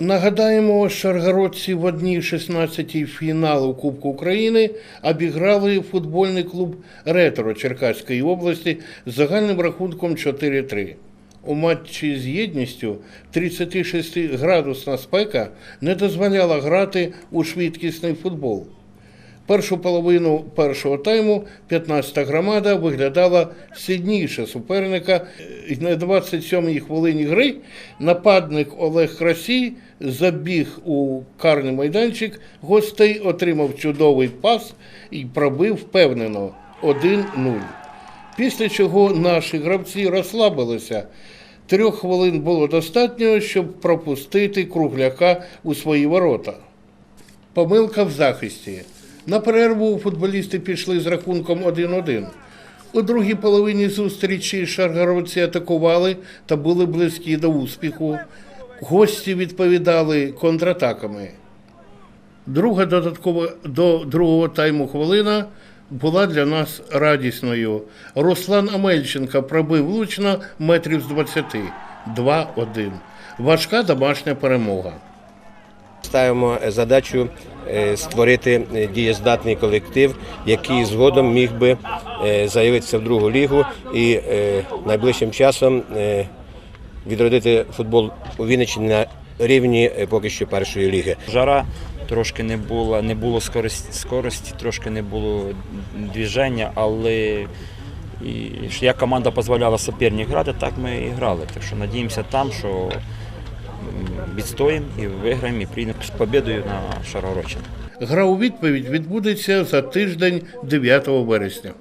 Нагадаємо, шаргородці в одній 16-й фіналу Кубку України обіграли футбольний клуб Ретро Черкаської області з загальним рахунком 4-3. У матчі з єдністю 36-градусна спека не дозволяла грати у швидкісний футбол. Першу половину першого тайму 15-та громада виглядала сильніше суперника. На 27-й хвилині гри нападник Олег Красій забіг у карний майданчик гостей, отримав чудовий пас і пробив впевнено 1-0. Після чого наші гравці розслабилися. Трьох хвилин було достатньо, щоб пропустити кругляка у свої ворота. Помилка в захисті. На перерву футболісти пішли з рахунком 1-1. У другій половині зустрічі шаргородці атакували та були близькі до успіху. Гості відповідали контратаками. Друга додаткова до другого тайму хвилина була для нас радісною. Руслан Амельченко пробив влучно метрів з 20. 2-1. Важка домашня перемога. Ставимо задачу е, створити е, дієздатний колектив, який згодом міг би е, заявитися в другу лігу і е, найближчим часом е, відродити футбол у Вінниччині на рівні е, поки що першої ліги. Жара трошки не було, не було скорості, скорості, трошки не було движення, але і, як команда дозволяла суперник грати, так ми і грали. Так що надіємося там, що відстоїмо і виграємо, і прийдемо з побідою на Шаргородщину. Гра у відповідь відбудеться за тиждень 9 вересня.